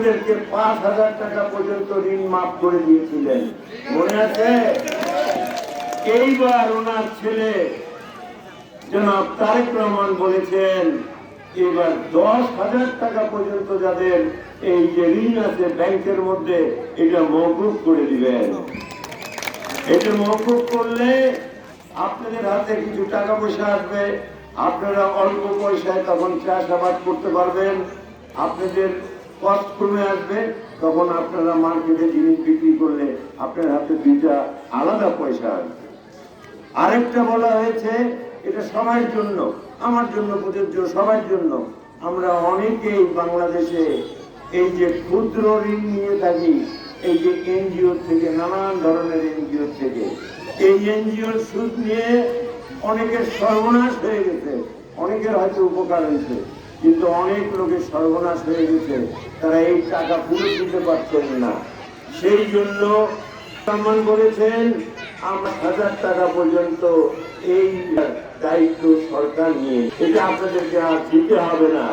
আপনাদেরকে পাঁচ হাজার টাকা পর্যন্ত ঋণ মাফ করে দিয়েছিলেন। মনে আছে? এইবার ওনার ছেলে জনাব তারেক রহমান বলেছেন, এবার দশ হাজার টাকা পর্যন্ত যাদের এই যে ঋণ আছে ব্যাংকের মধ্যে, এটা মৌকুব করে দিবেন। এটা মৌকুব করলে আপনাদের হাতে কিছু টাকা পয়সা আসবে। আপনারা অল্প পয়সায় তখন চাষাবাদ করতে পারবেন। আপনাদের কষ্ট কমে আসবে, তখন আপনারা মার্কেটে জিনিস বিক্রি করলে আপনার হাতে দুইটা আলাদা পয়সা আসবে। আরেকটা বলা হয়েছে, এটা সবার জন্য, আমার জন্য, প্রযোজ্য সবার জন্য। আমরা অনেকেই বাংলাদেশে এই যে ক্ষুদ্র ঋণ নিয়ে থাকি, এই যে এনজিও থেকে, নানান ধরনের এনজিও থেকে, এই এনজিওর সুদ নিয়ে অনেকের সর্বনাশ হয়ে গেছে, অনেকের হয়তো উপকার হয়েছে। কিন্তু অনেক লোকের সর্বনাশ হয়ে গেছে। তারা এই টাকা ফেরত দিতে পারছেন না। সেই জন্য সম্মান করেছেন আমার হাজার টাকা পর্যন্ত এই দায়িত্ব সরকার নিয়ে। এটা আপনাদেরকে আর দিতে হবে না।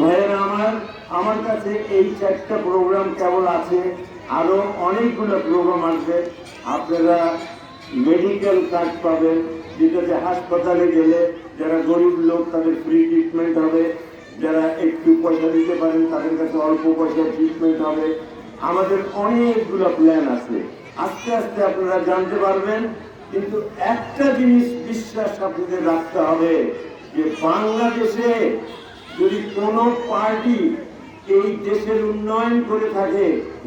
ভাইয়েরা আমার আমার কাছে এই চারটা প্রোগ্রাম কেবল আছে। আরও অনেকগুলো প্রোগ্রাম আসবে। আপনারা মেডিকেল কার্ড পাবেন, যেটাতে হাসপাতালে গেলে যারা গরিব লোক, তাদের ফ্রি ট্রিটমেন্ট হবে। যারা একটু পয়সা দিতে পারেন, তাদের কাছে অল্প পয়সার ট্রিটমেন্ট হবে। আমাদের অনেকগুলো প্ল্যান আছে। আস্তে আস্তে আপনারা জানতে পারবেন, কিন্তু একটা জিনিস বিশ্বাস আপনাদের রাখতে হবে, যে বাংলাদেশে যদি কোনো পার্টি এই দেশের উন্নয়ন করে থাকে,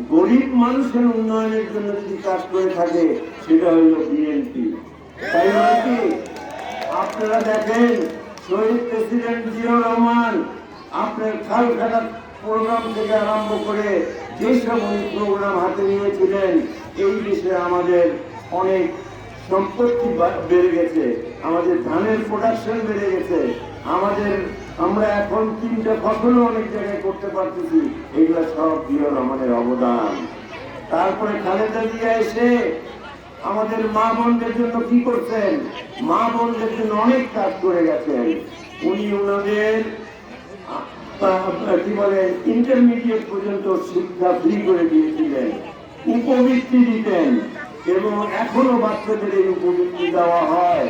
গরিব মানুষের উন্নয়নের জন্য যদি কাজ করে থাকে, সেটা হলো বিএনপি তাই নয় কি? আপনারা দেখেন, শহীদ প্রেসিডেন্ট জিয়াউর রহমান আপনার খাল খাটার প্রোগ্রাম থেকে আরম্ভ করে যেসব প্রোগ্রাম হাতে নিয়েছিলেন, এই দেশে আমাদের অনেক সম্পত্তি বেড়ে গেছে, আমাদের ধানের প্রোডাকশন বেড়ে গেছে, আমাদের আমরা এখন তিনটা ফসলও অনেক জায়গায় করতে পারতেছি, এগুলো সব জিয়াউর রহমানের অবদান। তারপরে খালেদা জিয়া এসে আমাদের মা বোনদের জন্য কি করছেন? মা বোনদের জন্য অনেক কাজ করে গেছেন। উনি ওনাদের কি বলে ইন্টারমিডিয়েট পর্যন্ত শিক্ষা ফ্রি করে দিয়েছিলেন। উপবৃত্তি দিতেন এবং এখনও বাচ্চাদের এই উপবৃত্তি দেওয়া হয়।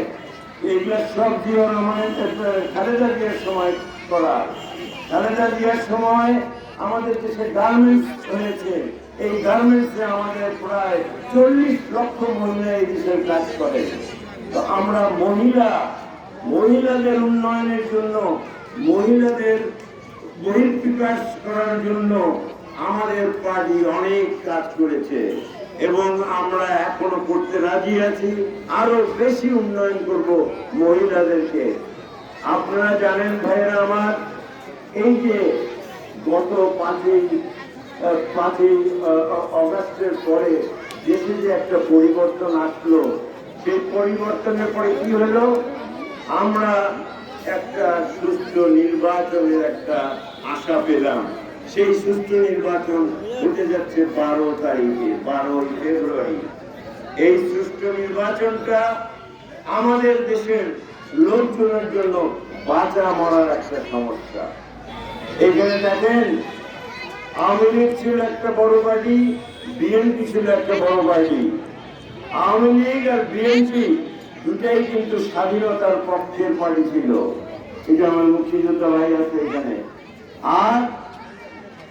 এগুলো সব জিও আমাদের খালেদা জিয়ার সময় করা। খালেদা জিয়ার সময় আমাদের দেশে গার্মেন্টস হয়েছে এই গার্মেন্টসে আমাদের প্রায় চল্লিশ লক্ষ মহিলা এই দেশের কাজ করে। তো আমরা মহিলা, মহিলাদের উন্নয়নের জন্য, মহিলাদের বহির্বিকাশ করার জন্য আমাদের পার্টি অনেক কাজ করেছে এবং আমরা এখনও করতে রাজি আছি। আরও বেশি উন্নয়ন করব মহিলাদেরকে। আপনারা জানেন ভাইয়েরা আমার, এই যে গত পাঁচই পাঁচই অগাস্টের পরে দেশে যে একটা পরিবর্তন আসলো, সেই পরিবর্তনের পরে কি হলো? আমরা একটা সুস্থ নির্বাচনের একটা আশা পেলাম। সেই সুস্থ নির্বাচন হতে যাচ্ছে বারো তারিখে বারোই ফেব্রুয়ারি। এই সুষ্ঠু নির্বাচনটা আমাদের দেশের লোকজনের জন্য বাঁচা মরার একটা সমস্যা। এখানে দেখেন, আওয়ামী লীগ ছিল একটা বড় পার্টি, বিএনপি ছিল একটা বড় পার্টি। আওয়ামী লীগ আর বিএনপি দুটাই কিন্তু স্বাধীনতার পক্ষের পার্টি ছিল। এটা আমার মুক্তিযোদ্ধা ভাই আছে এখানে। আর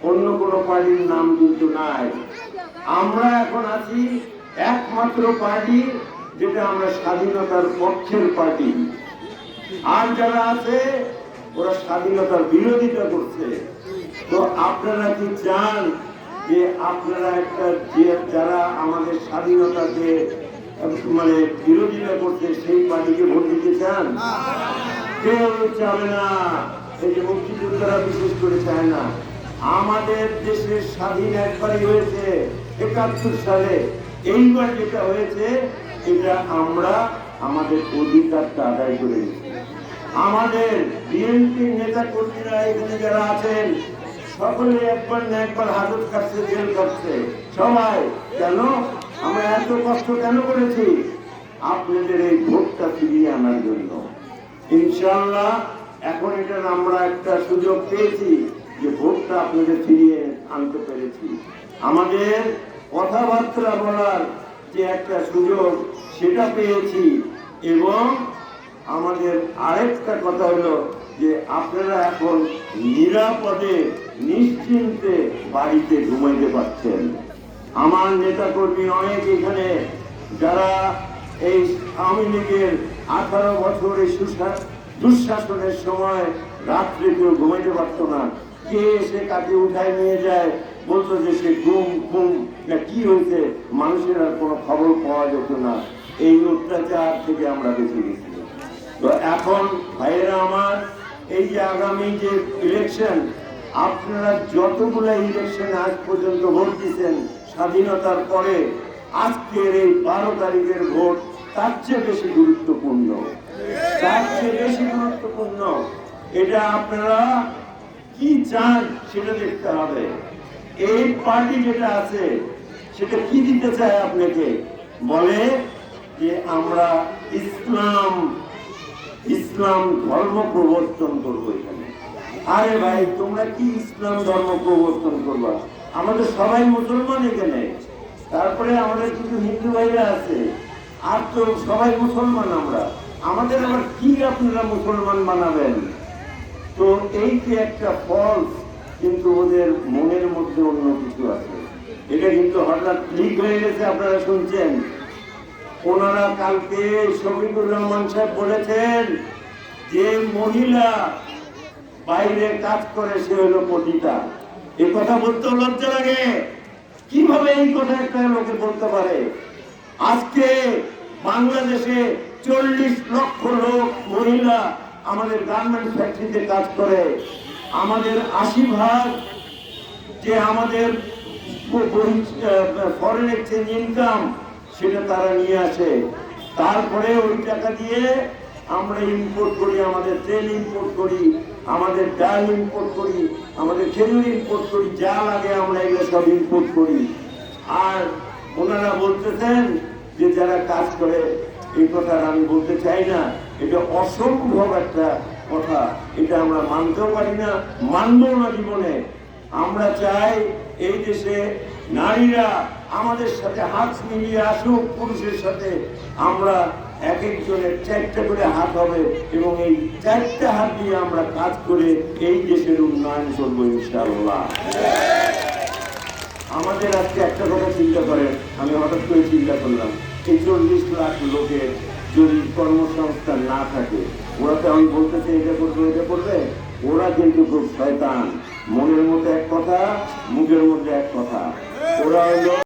অন্য কোনো পার্টির নাম কিন্তু নাই। আমরা এখন আছি একমাত্র পার্টি যেটা আমরা স্বাধীনতার পক্ষের পার্টি। আর যারা আছে ওরা স্বাধীনতার বিরোধিতা করছে। তো আপনারা কি চান যে আপনারা একটা যে যারা আমাদের স্বাধীনতাকে মানে বিরোধিতা করছে, সেই পার্টিকে ভোট দিতে চান? কেউ চাবে না। এই যে মুক্তিযোদ্ধারা বিশেষ করে চায় না। আমাদের দেশের স্বাধীন একবারই হয়েছে, একাত্তর সালে। এইবার যেটা হয়েছে, এটা আমরা আমাদের অধিকারটা আদায় করে আমাদের বিএনপি নেতা কর্মীরা এখানে যারা আছেন, সকলে একবার না একবার হাজত কাটছে, জেল কাটছে। সবাই, কেন? আমরা এত কষ্ট কেন করেছি? আপনাদের এই ভোটটা ফিরিয়ে আনার জন্য। ইনশাল্লাহ এখন এটার আমরা একটা সুযোগ পেয়েছি যে ভোটটা আপনাদের ফিরিয়ে আনতে পেরেছি। আমাদের কথাবার্তা বলার যে একটা সুযোগ, সেটা পেয়েছি এবং আমাদের আরেকটা কথা হলো যে আপনারা এখন নিরাপদে, নিশ্চিন্তে বাড়িতে ঘুমাইতে পারছেন। আমার নেতাকর্মী অনেক এখানে, যারা এই আওয়ামী লীগের আঠারো বছরের সুশা- দুঃশাসনের সময় রাত্রে কেউ ঘুমাইতে পারতো না। কে এসে কাকে উঠায় নিয়ে যায়, বলতো যে সে ঘুম ঘুম, না কি হয়েছে? মানুষের আর কোনো খবর পাওয়া যেত না। এই অত্যাচার থেকে আমরা বেঁচে গেছি। তো এখন ভাইয়েরা আমার, এই যে আগামী যে ইলেকশন আপনারা যতগুলো ইলেকশন আজ পর্যন্ত ভোট দিচ্ছেন স্বাধীনতার পরে আজকের এই বারো তারিখের ভোট তার চেয়ে বেশি গুরুত্বপূর্ণ। তার চেয়ে বেশি গুরুত্বপূর্ণ, এটা আপনারা কি চান সেটা দেখতে হবে। এই পার্টি যেটা আছে, সেটা কি দিতে চায় আপনাকে? বলে যে আমরা ইসলাম ইসলাম ধর্ম প্রবর্তন করব এখানে। আরে ভাই, তোমরা কি ইসলাম ধর্ম প্রবর্তন করবা? আমাদের সবাই মুসলমান এখানে। তারপরে আমাদের কিছু হিন্দু ভাইরা আছে। আর তো সবাই মুসলমান আমরা। আমাদের আবার কি আপনারা মুসলমান বানাবেন তো এই যে একটা ফল কিন্তু ওদের মনের মধ্যে অন্য কিছু আছে। এটা কিন্তু হঠাৎ ক্লিক হয়ে গেছে, আপনারা শুনছেন? ওনারা কালকে শফিকুর রহমান সাহেব বলেছেন যে মহিলা বাইরে কাজ করে সে হলো পতিতা। এই কথা বলতে লজ্জা লাগে। কীভাবে এই কথা একটা লোকে বলতে পারে? আজকে বাংলাদেশে চল্লিশ লক্ষ লোক মহিলা আমাদের গার্মেন্টস ফ্যাক্টরিতে কাজ করে। আমাদের আশি ভাগ যে আমাদের ফরেন এক্সচেঞ্জ ইনকাম সেটা তারা নিয়ে আসে। তারপরে ওই টাকা দিয়ে আমরা ইম্পোর্ট করি, আমাদের তেল ইম্পোর্ট করি, আমাদের ডাল ইম্পোর্ট করি, আমাদের খেজুর ইম্পোর্ট করি, যা লাগে আমরা এগুলো সব ইম্পোর্ট করি। আর ওনারা বলতেছেন যে যারা কাজ করে, এই কথা আমি বলতে চাই না, এটা অসম্ভব একটা কথা, এটা আমরা মানতেও পারি না, মানবো না জীবনে। আমরা চাই এই দেশে নারীরা আমাদের সাথে হাত মিলিয়ে আসুক, পুরুষের সাথে আমরা এক একজনের চারটে করে হাত হবে এবং এই চারটে হাত দিয়ে আমরা কাজ করে এই দেশের উন্নয়ন করব ইনশাআল্লাহ। আমাদের আজকে একটা কথা চিন্তা করেন, আমি হঠাৎ করে চিন্তা করলাম এই চল্লিশ লাখ লোকের যদি কর্মসংস্থান না থাকে, ওরা তো আমি বলতেছে এটা করবে এটা করবে, ওরা কিন্তু খুব শয়তান। মনের মধ্যে এক কথা, মুখের মধ্যে এক কথা। ওরা হলো